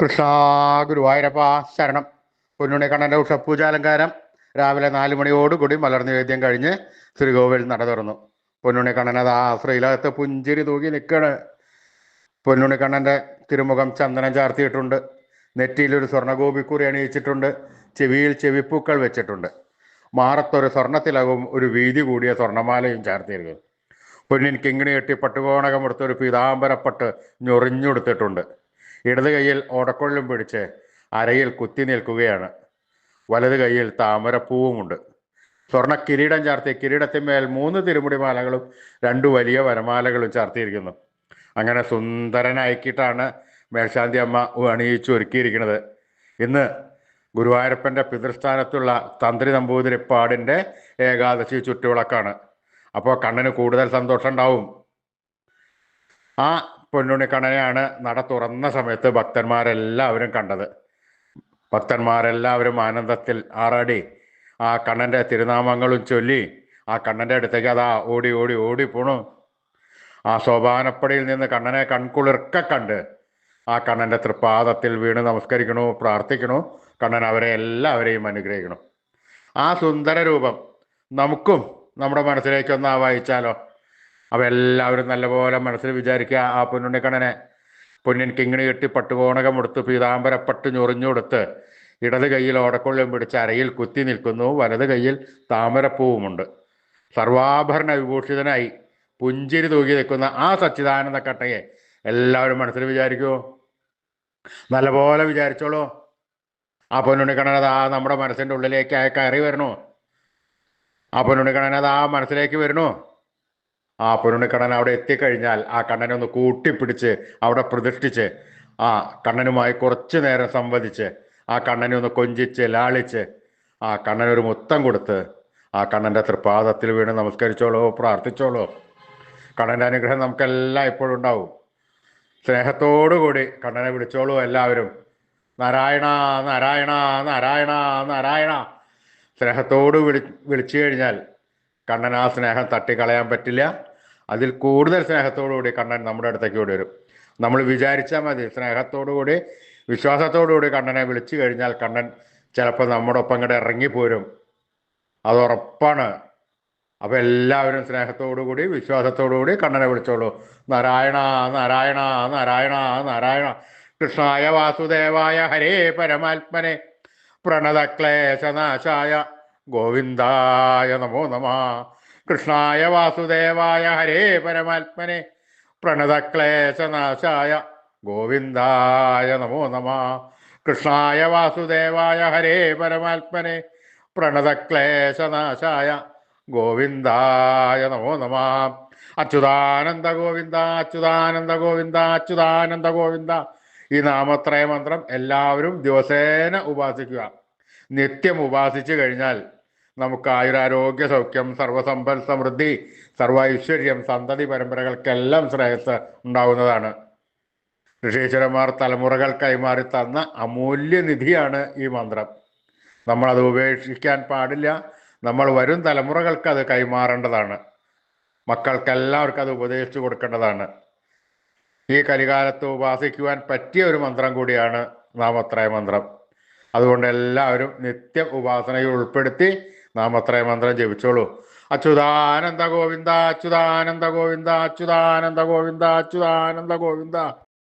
കൃഷ്ണ ഗുരുവായൂരപ്പ ശരണം. പൊന്നുണ്ണി കണ്ണന്റെ ഉഷപ്പൂജാലങ്കാരം രാവിലെ നാല് മണിയോടുകൂടി മലർന്നു വേദ്യം കഴിഞ്ഞ് ശ്രീകോവിൽ നട തുറന്നു. പൊന്നുണ്ണി കണ്ണൻ ആ ശ്രീലകത്ത് പുഞ്ചിരി തൂകി നിൽക്കണ് പൊന്നുണി കണ്ണന്റെ തിരുമുഖം ചന്ദനം ചാർത്തിയിട്ടുണ്ട്. നെറ്റിയിലൊരു സ്വർണഗോപിക്കുറി അണിയിച്ചിട്ടുണ്ട്. ചെവിയിൽ ചെവിപ്പൂക്കൾ വെച്ചിട്ടുണ്ട്. മാറത്തൊരു സ്വർണത്തിലകവും ഒരു വീതി കൂടിയ സ്വർണമാലയും ചാർത്തിയിരിക്കുന്നു പൊന്നിൻ കിങ്ങിണി കെട്ടി പട്ടുകോണകം എടുത്തൊരു പീതാംബരപ്പട്ട് ഞൊറിഞ്ഞുകൊടുത്തിട്ടുണ്ട്. ഇടത് കൈയിൽ ഓടക്കൊള്ളും പിടിച്ച് അരയിൽ കുത്തി നിൽക്കുകയാണ്. വലത് കൈയിൽ താമരപ്പൂവുമുണ്ട്. സ്വർണ കിരീടം ചാർത്തി കിരീടത്തിന്മേൽ മൂന്ന് തിരുമുടി മാലകളും രണ്ടു വലിയ വരമാലകളും ചാർത്തിയിരിക്കുന്നു. അങ്ങനെ സുന്ദരനായിക്കിട്ടാണ് മേൽശാന്തി അമ്മ അണിയിച്ചു ഒരുക്കിയിരിക്കുന്നത്. ഇന്ന് ഗുരുവായൂരപ്പന്റെ പിതൃസ്ഥാനത്തുള്ള തന്ത്രി നമ്പൂതിരിപ്പാടിന്റെ ഏകാദശി ചുറ്റുവിളക്കാണ്. അപ്പോൾ കണ്ണന് കൂടുതൽ സന്തോഷം ഉണ്ടാവും. ആ പൊന്നുണ്ണി കണ്ണനെയാണ് നട തുറന്ന സമയത്ത് ഭക്തന്മാരെല്ലാവരും കണ്ടത്. ഭക്തന്മാരെല്ലാവരും ആനന്ദത്തിൽ ആറാടി. ആ കണ്ണന്റെ തിരുനാമങ്ങളും ചൊല്ലി ആ കണ്ണന്റെ അടുത്തേക്ക് അതാ ഓടി ഓടി ഓടി പോണു. ആ സോപാനപ്പടിയിൽ നിന്ന് കണ്ണനെ കൺകുളിർക്ക കണ്ട് ആ കണ്ണന്റെ തൃപ്പാദത്തിൽ വീണ് നമസ്കരിക്കണു പ്രാർത്ഥിക്കണു. കണ്ണൻ അവരെ എല്ലാവരെയും അനുഗ്രഹിക്കണം. ആ സുന്ദര രൂപം നമുക്കും നമ്മുടെ മനസ്സിലേക്ക് ഒന്ന് അവ എല്ലാവരും നല്ലപോലെ മനസ്സിൽ വിചാരിക്കുക ആ പൊന്നുണ്ണിക്കണ്ണനെ പൊന്നിൻ കിങ്ങിണി കെട്ടി പട്ടുകോണകം എടുത്ത് പീതാംബരപ്പട്ട് ഞൊറിഞ്ഞു കൊടുത്ത് ഇടത് കൈയിൽ ഓടക്കൊള്ളും പിടിച്ച് അരയിൽ കുത്തി നിൽക്കുന്നു വലത് കൈയിൽ താമരപ്പൂവുമുണ്ട്. സർവാഭരണ വിഭൂഷിതനായി പുഞ്ചിരി തൂകി നിൽക്കുന്ന ആ സച്ചിദാനന്ദ കട്ടയെ എല്ലാവരും മനസ്സിൽ വിചാരിക്കുമോ നല്ലപോലെ വിചാരിച്ചോളൂ. ആ പൊന്നുണ്ണിക്കണ്ണനത് ആ നമ്മുടെ മനസ്സിന്റെ ഉള്ളിലേക്ക് കയറി വരണോ ആ പൊന്നുണ്ണിക്കണ്ണനത് ആ മനസ്സിലേക്ക് വരണു ആ പൊന്നുണ്ണിക്കണ്ണൻ അവിടെ എത്തിക്കഴിഞ്ഞാൽ ആ കണ്ണനെ ഒന്ന് കൂട്ടിപ്പിടിച്ച് അവിടെ പ്രതിഷ്ഠിച്ച് ആ കണ്ണനുമായി കുറച്ചു നേരം സംവദിച്ച് ആ കണ്ണനെ ഒന്ന് കൊഞ്ചിച്ച് ലാളിച്ച് ആ കണ്ണനൊരു മുത്തം കൊടുത്ത് ആ കണ്ണന്റെ തൃപ്പാദത്തിൽ വീണ് നമസ്കരിച്ചോളൂ പ്രാർത്ഥിച്ചോളൂ. കണ്ണന്റെ അനുഗ്രഹം നമുക്കെല്ലാം എപ്പോഴും ഉണ്ടാവും. സ്നേഹത്തോടുകൂടി കണ്ണനെ വിളിച്ചോളൂ എല്ലാവരും. നാരായണ നാരായണ നാരായണ നാരായണ. സ്നേഹത്തോട് വിളി വിളിച്ചു കഴിഞ്ഞാൽ കണ്ണൻ ആ സ്നേഹം തട്ടിക്കളയാൻ പറ്റില്ല. അതിൽ കൂടുതൽ സ്നേഹത്തോടുകൂടി കണ്ണൻ നമ്മുടെ അടുത്തേക്ക് കൂടി വരും. നമ്മൾ വിചാരിച്ചാൽ മതി സ്നേഹത്തോടുകൂടി വിശ്വാസത്തോടുകൂടി കണ്ണനെ വിളിച്ചു കഴിഞ്ഞാൽ കണ്ണൻ ചിലപ്പോൾ നമ്മുടെ ഒപ്പം കൂടെ ഇറങ്ങിപ്പോരും. അത് ഉറപ്പാണ്. അപ്പോൾ എല്ലാവരും സ്നേഹത്തോടുകൂടി വിശ്വാസത്തോടുകൂടി കണ്ണനെ വിളിച്ചോളൂ. നാരായണ നാരായണ നാരായണ നാരായണ. കൃഷ്ണായ വാസുദേവായ ഹരേ പരമാത്മനെ. പ്രണതക്ലേശനാശായ. ഗോവിന്ദായ നമോ നമ. കൃഷ്ണായ വാസുദേവായ ഹരേ പരമാത്മനെ. പ്രണതക്ലേശനാശായ ഗോവിന്ദായ നമോ നമ. കൃഷ്ണായ വാസുദേവായ ഹരേ പരമാത്മനെ. പ്രണതക്ലേശനാശായ ഗോവിന്ദായ നമോ നമ. അച്യുതാനന്ദ ഗോവിന്ദ അച്യുതാനന്ദ ഗോവിന്ദ അച്യുതാനന്ദ ഗോവിന്ദ. ഈ നാമത്രയ മന്ത്രം എല്ലാവരും ദിവസേന ഉപാസിക്കുക. നിത്യം ഉപാസിച്ചു കഴിഞ്ഞാൽ നമുക്ക് ആയുരാരോഗ്യ സൗഖ്യം സർവസമ്പൽ സമൃദ്ധി സർവ ഐശ്വര്യം സന്തതി പരമ്പരകൾക്കെല്ലാം ശ്രേയസ് ഉണ്ടാവുന്നതാണ്. ഋഷീശ്വരന്മാർ തലമുറകൾ കൈമാറി തന്ന അമൂല്യ നിധിയാണ് ഈ മന്ത്രം. നമ്മൾ അത് ഉപേക്ഷിക്കാൻ പാടില്ല. നമ്മൾ വരും തലമുറകൾക്ക് അത് കൈമാറേണ്ടതാണ്. മക്കൾക്കെല്ലാവർക്കും അത് ഉപദേശിച്ചു കൊടുക്കേണ്ടതാണ്. ഈ കലികാലത്ത് ഉപാസിക്കുവാൻ പറ്റിയ ഒരു മന്ത്രം കൂടിയാണ് നാമത്രയ മന്ത്രം. അതുകൊണ്ട് എല്ലാവരും നിത്യം ഉപാസനയിൽ ഉൾപ്പെടുത്തി നാമത്രയ മന്ത്രം ജപിച്ചോളൂ. അച്യുതാനന്ദ ഗോവിന്ദ അച്യുതാനന്ദ ഗോവിന്ദ അച്യുതാനന്ദ ഗോവിന്ദ അച്യുതാനന്ദ ഗോവിന്ദ.